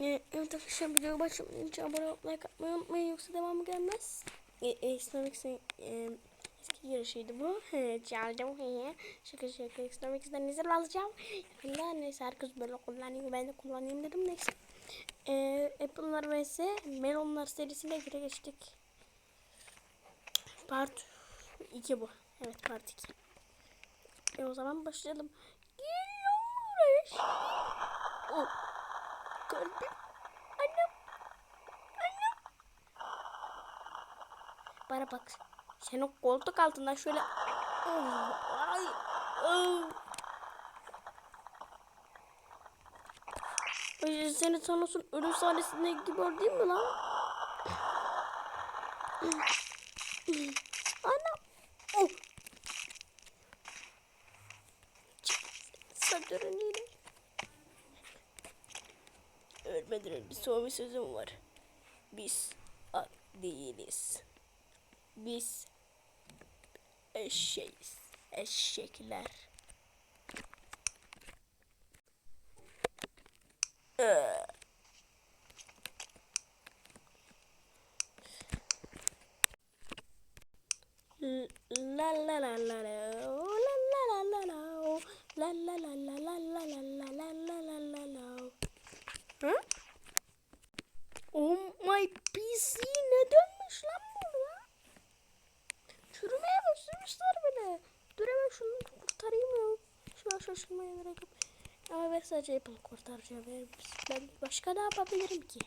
Ee, evet arkadaşlar video başlamadan önce abone olup like atmayı unutmayın yoksa devamı gelmez. E, e, Snorlax'ın e, eski yarışıydı bu. Çaldım. Şaka şaka. Snorlax'dan izin alacağım. Yakında neyse herkes böyle kullanıyor. Ben de kullanayım dedim. Neyse. E, Apple'lar vs. Melonlar serisine göre geçtik. Part 2 bu. Evet part 2. E o zaman başlayalım. Geliyoruz. Oh. Kalbim. Annem. Annem. Bana bak. Sen o koltuk altından şöyle... Oh, Ay. Oh. Seni sanıyorsun ölüm sahnesinde gibi değil mi lan? Anam. Oh. Satürn yine. Önce son bir sözüm var. Biz at değiliz. Biz eşeğiz. Eşekler. Ee. La la la la la oh, oh, la la la la la la la la la la la la la Hı? Oh my PC ne dönmüş lan burada? Çürümeye başlamışlar bile. Dur hemen şunu kurtarayım ya. Şu an şaşırmaya gerek yok. Ama ben sadece Apple kurtaracağım. Ben başka ne yapabilirim ki?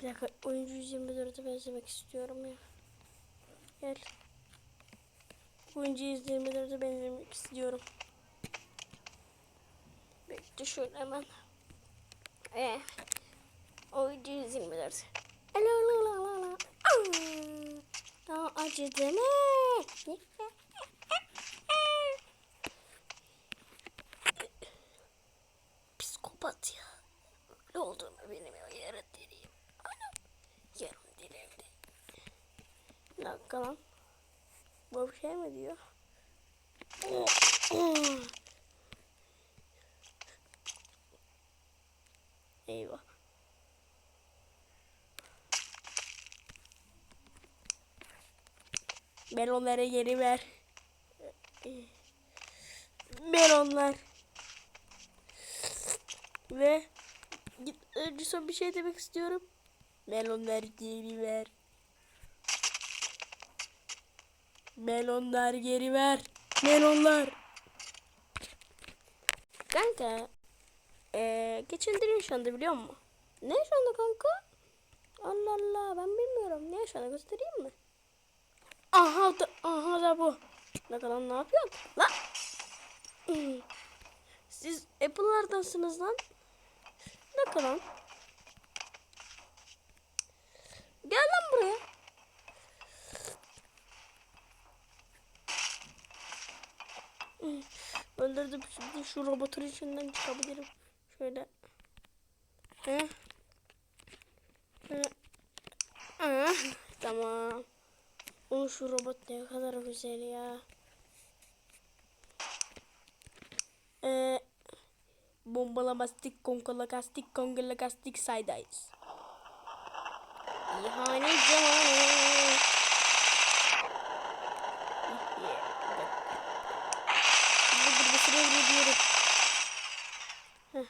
Bir dakika oyuncu 124'e benzemek istiyorum ya. Gel. Oyuncu 124'e benzemek istiyorum. Bekle şöyle hemen. Ee, oyuncu 124. Alo la la la. Daha acıdı mı? Psikopat ya. Ne olduğunu benim ya. Yarın deliyim. Anam. Yarın dilimde. Bir dakika lan. Bu bir şey mi diyor? Eyvah. Melonları geri ver. Melonlar. Ve git önce son bir şey demek istiyorum. Melonları geri ver. Melonlar geri ver. Melonlar. Kanka. Eee geçildirin şu anda biliyor musun? Ne şu anda kanka? Allah Allah ben bilmiyorum. Ne şu anda göstereyim mi? Aha da, aha da bu. Ne kadar ne yapıyorsun? Lan. Siz Apple'lardansınız lan. Ne kadar? Gel lan buraya. Öldürdüm şimdi şu robotun içinden çıkabilirim. Şöyle. He. He. Aa, tamam. O şu robot ne kadar güzel ya. Ee, bombalamastik, konkolakastik, kongolakastik saydayız. İhanet zamanı. Şimdi bir süre vuruyorum. Heh,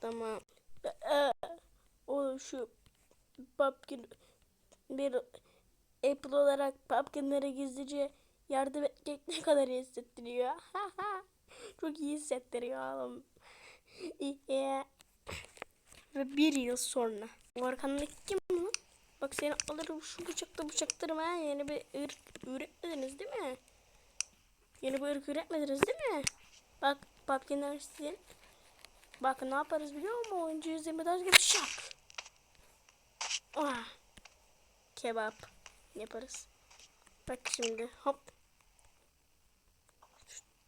tamam. Ee, o şu pumpkin bir Apple olarak pumpkinlere gizlice yardım etmek ne kadar iyi hissettiriyor. Çok iyi hissettiriyor oğlum. Ve bir yıl sonra. O kim lan? Bak seni alırım şu bıçakla bıçaktırım ha. Yeni bir ırk üretmediniz değil mi? Yeni bir ırk üretmediniz değil mi? Bak pumpkinler sizin. Bak ne yaparız biliyor musun? Oyuncu 124 gibi şak. Ah. Kebap yaparız. Bak şimdi hop.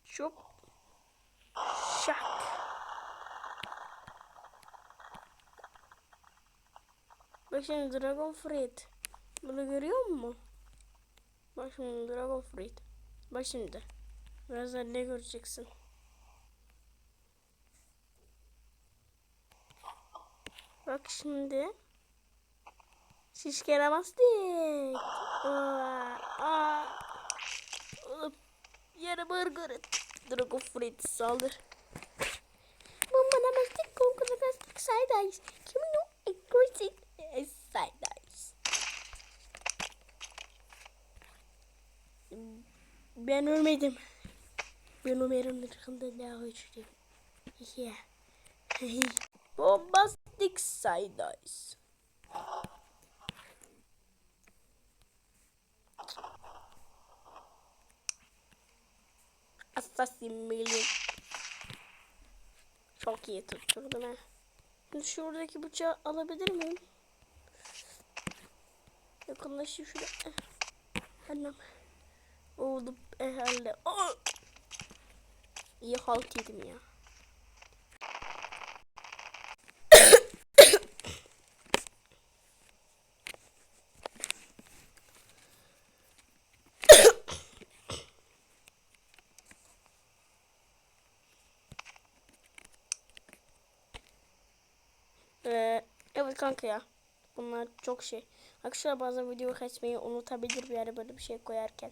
Çok şak. Bak şimdi Dragon Fruit. Bunu görüyor musun? Bak şimdi Dragon Fruit. Bak şimdi. Birazdan ne göreceksin? Bak şimdi. Şiş lastik. Aa, aa. Hop. Yere burger. Drago Fritz saldır. Mama namastik konkura lastik side eyes. Kimi no aggressive side eyes. Ben ölmedim. Ben Ömer'in ırkında daha uçtum. Yeah. Bombastic side eyes. Assassin Million. Çok iyi tutturdum ha. Şimdi şuradaki bıçağı alabilir miyim? Yakınlaşayım şuraya. Annem. Oldu herhalde. Oh! İyi halt yedim ya. Ee, evet kanka ya. Bunlar çok şey. Arkadaşlar bazen video kesmeyi unutabilir bir yere böyle bir şey koyarken.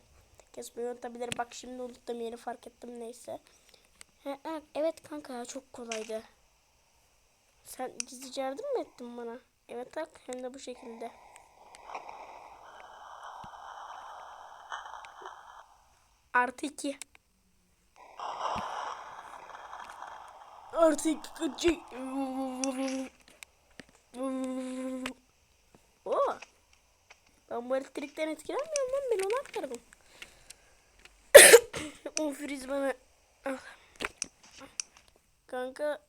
Kesmeyi unutabilir. Bak şimdi unuttum yeri fark ettim neyse. He, he, evet kanka ya çok kolaydı. Sen gizlice yardım mı ettin bana? Evet bak hem de bu şekilde. Artı iki. Artı iki. Oo. Ben bu elektrikten etkilenmiyorum lan ben onu aktardım. o friz bana Ah. Kanka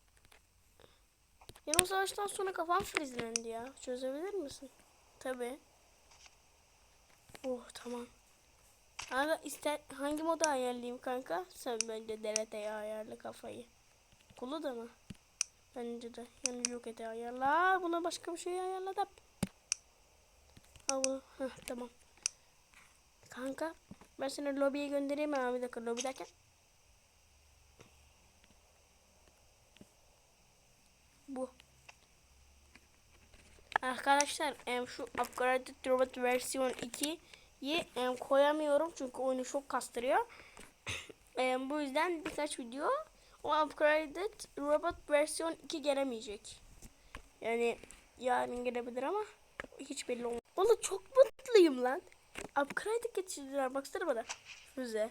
Yine o savaştan sonra kafam frizlendi ya. Çözebilir misin? Tabi. Oh tamam. Kanka ister hangi moda ayarlayayım kanka? Sen bence DLT'ye ayarla kafayı. Kulu da mı? Bence de. Yani yok ete ayarla. Buna başka bir şey ayarla da. Al tamam. Kanka ben seni lobiye göndereyim abi bir dakika lobideyken. Bu. Arkadaşlar em, şu upgraded robot versiyon 2'yi em, koyamıyorum çünkü oyunu çok kastırıyor. em, bu yüzden birkaç video o upgraded robot versiyon 2 gelemeyecek. Yani yarın gelebilir ama hiç belli olmaz. Valla çok mutluyum lan. Upgrade geçirdiler baksana bana. Füze.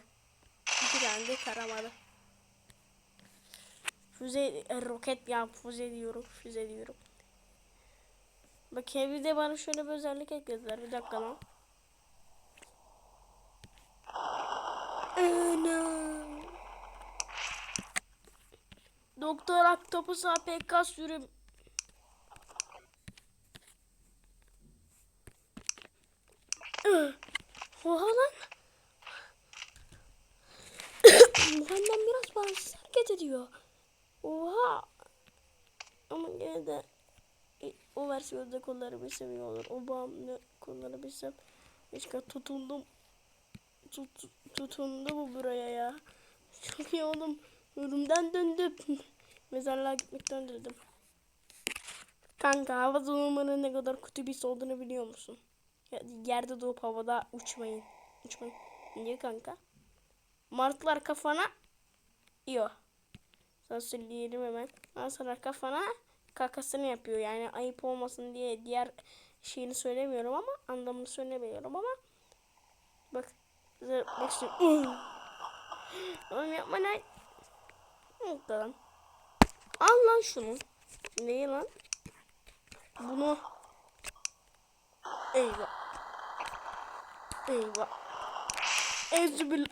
İki tane de karamalı. Füze e, roket ya füze diyorum. Füze diyorum. Bak bir de bana şöyle bir özellik eklediler. Bir dakika lan. Anam. Doktor Aktopus APK sürüm. Oha lan. Muhammed biraz bağımsız hareket ediyor. Oha. Ama gene de o versiyonda kolları bir seviyorlar. O bağımlı sev. İşte tutundum. Tut, tutundu bu buraya ya. Çok iyi oğlum. Ölümden döndüm. Mezarlığa gitmekten döndüm. Kanka hava durumunun ne kadar kötü bir şey olduğunu biliyor musun? Yerde doğup havada uçmayın. Uçmayın. Niye kanka? Martılar kafana yiyor. Sana söyleyelim hemen. Martılar kafana kakasını yapıyor. Yani ayıp olmasın diye diğer şeyini söylemiyorum ama anlamını söylemiyorum ama bak bak şimdi oğlum yapma lan lan al lan şunu neyi lan bunu eyvah eyvah ezbil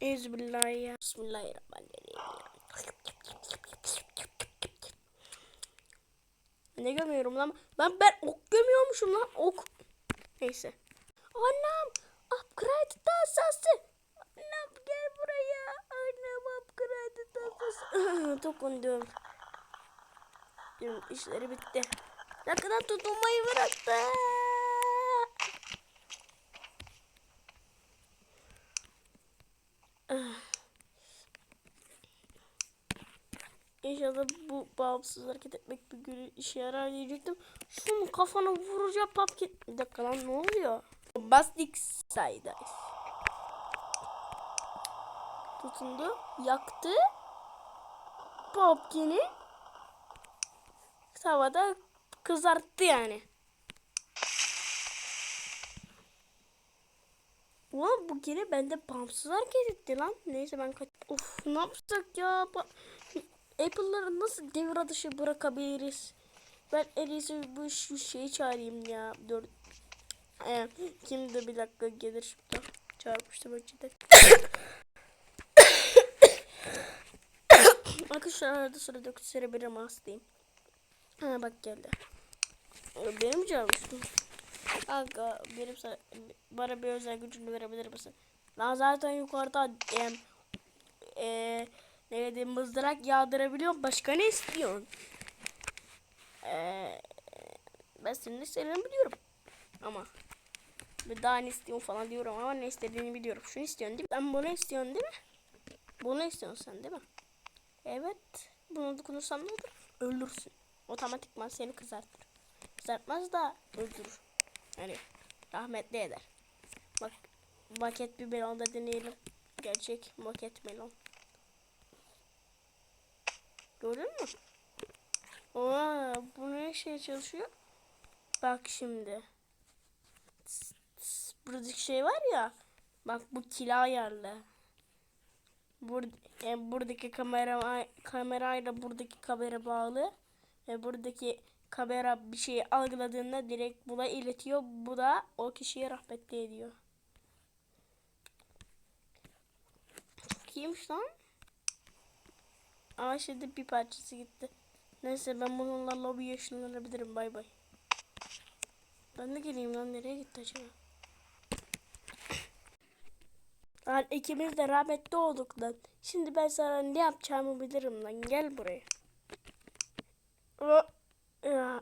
Ezbillah. Bismillahirrahmanirrahim. Ne gömüyorum lan? Lan ben ok gömüyormuşum lan. Ok. Neyse. Annem. Tasası. Annem gel buraya. Annem upgrade tasası. Dokundum. Diyorum işleri bitti. Ne kadar tutunmayı bıraktı. İnşallah bu bağımsız hareket etmek bir gün işe yarar diyecektim. Şunun kafana vuracağım Pumpkin. Bir dakika lan ne oluyor? Bombastic Side Tutundu. Yaktı. Pumpkin'i tavada kızarttı yani. Ulan bu gene bende bağımsız hareket etti lan. Neyse ben kaç... Of ne yapsak ya? Ba- Apple'ları nasıl devre dışı bırakabiliriz? Ben en iyisi bu şu şeyi çağırayım ya. Dur. Ee, kim de bir dakika gelir şimdi. Çağırmıştım önceden. Arkadaşlar arada sırada serebirim hastayım. Ha bak geldi. Ee, Benim çağırmıştım. Kanka benim sana, bana bir özel gücünü verebilir misin? Ben zaten yukarıda e, e, ne diyeyim mızrak yağdırabiliyorum. Başka ne istiyorsun? E, ben senin istediğini biliyorum. Ama bir daha ne istiyorsun falan diyorum ama ne istediğini biliyorum. Şunu istiyorsun değil mi? Ben bunu istiyorsun değil mi? Bunu istiyorsun sen değil mi? Evet. Bunu dokunursam ne olur? Ölürsün. Otomatikman seni kızartır. Kızartmaz da öldürür. Yani rahmetli eder. Bak maket bir melon da deneyelim. Gerçek maket melon. Gördün mü? Aa, bu ne şey çalışıyor? Bak şimdi. Buradaki şey var ya. Bak bu kila ayarlı. Bur e, buradaki kamera kamerayla buradaki kamera bağlı. Ve buradaki kamera bir şeyi algıladığında direkt buna iletiyor. Bu da o kişiyi rahmetli ediyor. Çok iyiymiş lan. Ama şimdi bir parçası gitti. Neyse ben bununla lobi yaşlanabilirim. Bay bay. Ben de geleyim lan. Nereye gitti acaba? Lan ikimiz de rahmetli olduk lan. Şimdi ben sana ne yapacağımı bilirim lan. Gel buraya.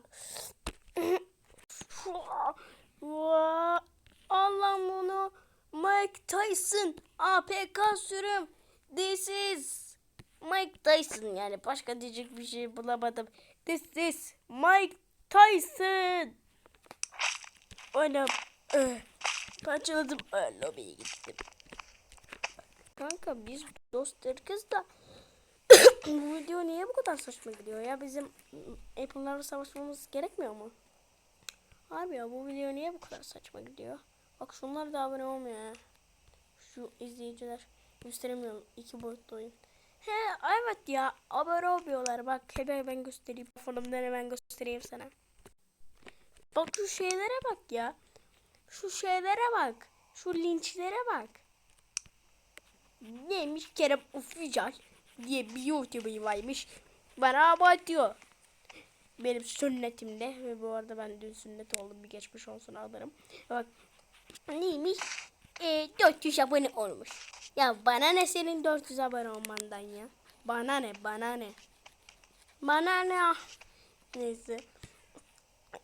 Allah'ım bunu Mike Tyson APK sürüm This is Mike Tyson yani başka diyecek bir şey bulamadım. This is Mike Tyson. Öyle eh, parçaladım öyle lobiye gittim. Kanka biz dostlarız da bu video niye bu kadar saçma gidiyor ya? Bizim Apple'larla savaşmamız gerekmiyor mu? Abi ya bu video niye bu kadar saçma gidiyor? Bak şunlar da abone olmuyor ya. Şu izleyiciler gösteremiyorum. iki boyutlu oyun. He evet ya abone olmuyorlar. Bak hemen ben göstereyim. Telefonumdan hemen göstereyim sana. Bak şu şeylere bak ya. Şu şeylere bak. Şu linçlere bak. Neymiş Kerem Ufrical diye bir YouTuber varmış. Bana abartıyor. Benim sünnetimde ve bu arada ben dün sünnet oldum bir geçmiş olsun alırım. Bak neymiş? E, 400 abone olmuş. Ya bana ne senin 400 abone olmandan ya? Bana ne bana ne? Bana ne ah. Neyse.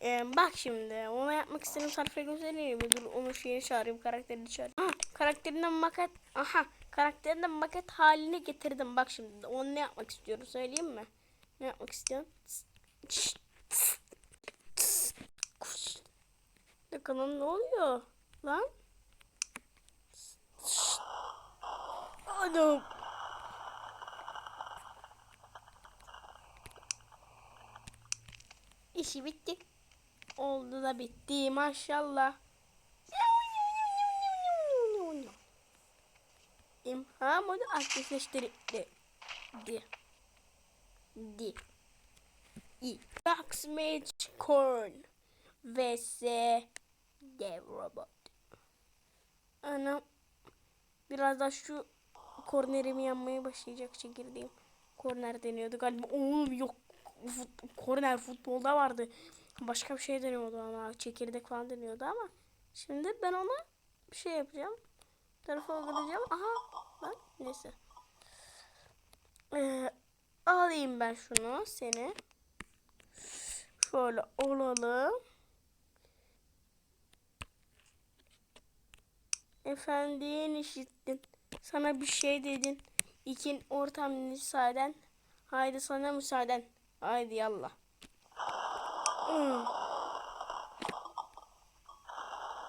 Ee, bak şimdi ona yapmak istediğim sayfayı göstereyim? Dur onu şeye çağırayım karakterini çağırayım. Ha, karakterinden maket aha karakterinden maket haline getirdim. Bak şimdi onu ne yapmak istiyorum söyleyeyim mi? Ne yapmak istiyorum? Bakalım ne oluyor lan? Adam. İşi bitti. Oldu da bitti maşallah. İmha modu aktifleştirildi. Di. Di. I. Mage Corn. vs Dev Robot. Ana biraz da şu kornerimi yanmaya başlayacak çekirdeğim. Korner deniyordu galiba. Oğlum yok. Fut, korner futbolda vardı. Başka bir şey deniyordu ama çekirdek falan deniyordu ama şimdi ben ona bir şey yapacağım. Tarafa alacağım. Aha bak neyse. Ee, alayım ben şunu seni. Şöyle olalım. Efendim işittim. Sana bir şey dedin. İkin ortam müsaaden. Haydi sana müsaaden. Haydi yallah. Hmm.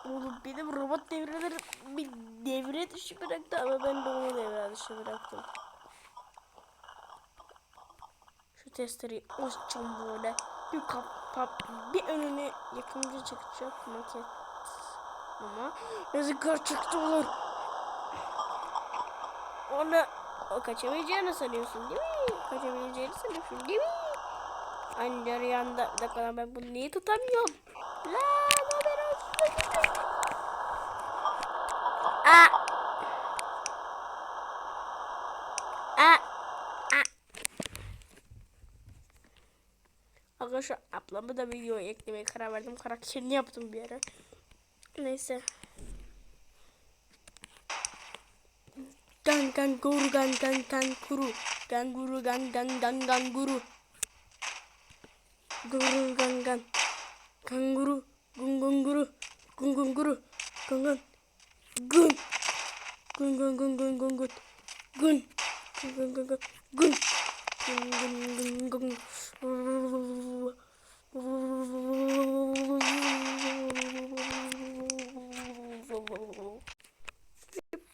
Oğlum benim robot devreleri bir devre dışı bıraktı ama ben de onu devre dışı bıraktım. Şu testereyi açacağım böyle. Bir kap, kap bir önüne yakınca çıkacak maket. Ama nasıl gerçekte olur? Onu o kaçamayacağını sanıyorsun değil mi? Kaçamayacağını sanıyorsun değil mi? Anca rüyanda bir dakika ben bunu niye tutamıyorum? La haber olsun. Aa. Aa. Aa. Arkadaşlar ablamı da videoya eklemeye karar verdim. Karakterini yaptım bir ara. Neyse. Gan gan guru gan gan gan kuru. Gan guru gan gan gan gan guru. Guru gan gan. Kanguru. Gun gun guru. Gun gun guru. Gun gun. Gun. Gun gun gun gun gun gun. Gun. Gun gun gun gun. Gun. Gun gun gun gun.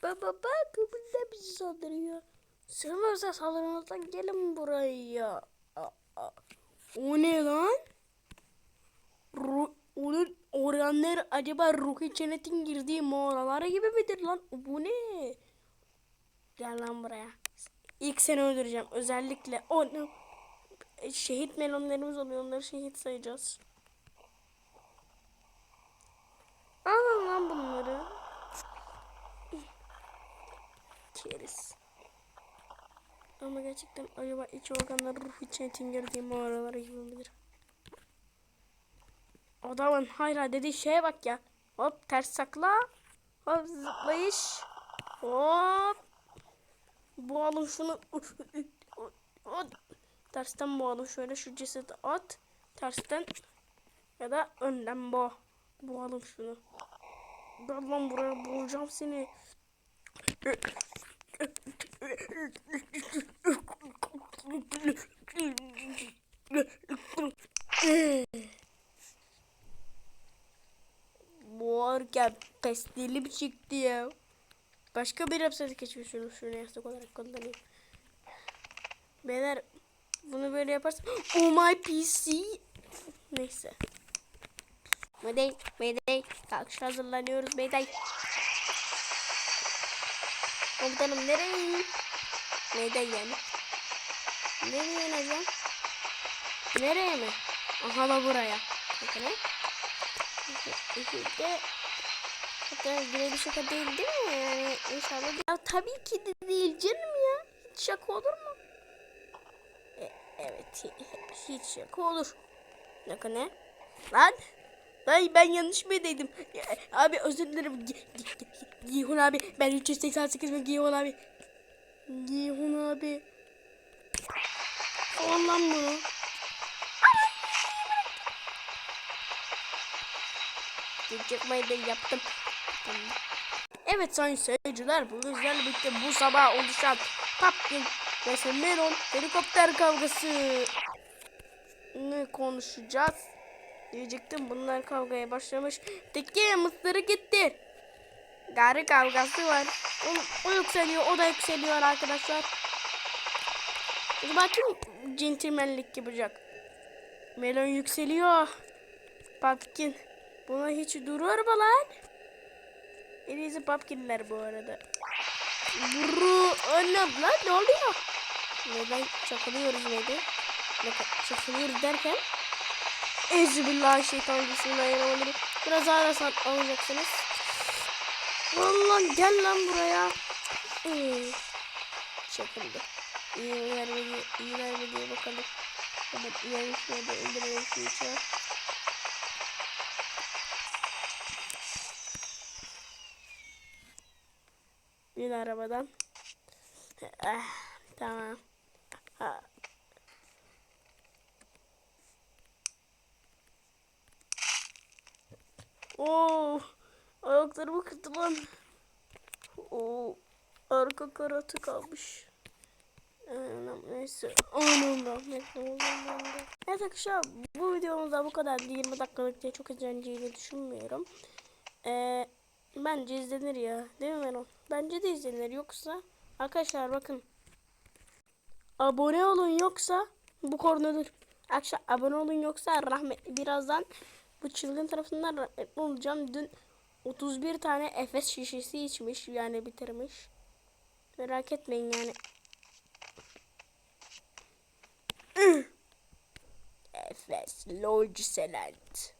Baba bak bunda bizi saldırıyor. Sığmazsa saldırımızdan gelin buraya. O ne lan? Ru onun organları acaba ruhi cennetin girdiği mağaralar gibi midir lan? Bu ne? Gel lan buraya. İlk seni öldüreceğim. Özellikle onu şehit melonlarımız oluyor. Onları şehit sayacağız. Alın lan bunları. Keriz. Ama gerçekten acaba iç organları ruh için girdiği mağaralara gibi midir? Adamın hayra dediği şeye bak ya. Hop ters sakla. Hop zıplayış. Hop. Boğalım şunu. Tersten boğalım şöyle şu cesedi at. Tersten ya da önden boğ. Boğalım şunu. Ben lan buraya boğacağım seni. Boğarken pestili bir çıktı ya. Başka bir hapsede geçmiş şunu yastık olarak kullanayım. Beyler bunu böyle yaparsan Oh my PC Neyse. Mayday Mayday. Kalkış hazırlanıyoruz Mayday. Komutanım nereye? Mayday yani. Nereye ineceğim? Nereye mi? Aha da buraya. Bakın İşte Hatta yine bir şaka değil değil mi? Yani inşallah. Ya, tabii ki de değil canım ya. Hiç şaka olur mu? E, evet hiç şaka olur. Ne ne? Lan? Ay ben yanlış mı dedim? Ya, abi özür dilerim. Gi- Gi- Gi- Gihun abi. Ben 388 mi Gihun abi? Gihun abi. Al lan Çıkmayı da yaptım. Tamam. Evet sayın seyirciler bu yüzden birlikte bu sabah oluşan Papkin ve Melon helikopter kavgası. Ne konuşacağız? Diyecektim bunlar kavgaya başlamış. Teki mısırı gitti. Garı kavgası var. O, o yükseliyor o da yükseliyor arkadaşlar. Acaba kim centilmenlik yapacak? Melon yükseliyor. Papkin buna hiç durur mu lan Elinizi papkinler bu arada. Buru önlem lan ne oluyor? Neden çakılıyoruz neydi? Ne çakılıyoruz derken? Euzubillahimineşşeytanirracim. Biraz ağırsan alacaksınız. Vallahi gel lan buraya. Ee, çakıldı. İyi vermedi, iyi vermedi bakalım. Evet, iyi şöyle öldürelim şu arabadan. Ah, tamam. Ha. Oo, ayaklarımı kırdı lan. Oo, arka kanatı kalmış. Neyse. Ben de. Evet arkadaşlar bu videomuzda bu kadar 20 dakikalık diye çok izleneceğini düşünmüyorum. Ee, bence izlenir ya. Değil mi Meron? Bence de izlenir. Yoksa arkadaşlar bakın. Abone olun yoksa bu konudur. Arkadaşlar abone olun yoksa rahmetli birazdan bu çılgın tarafından rahmetli olacağım. Dün 31 tane Efes şişesi içmiş yani bitirmiş. Merak etmeyin yani. Efes Lodgeland.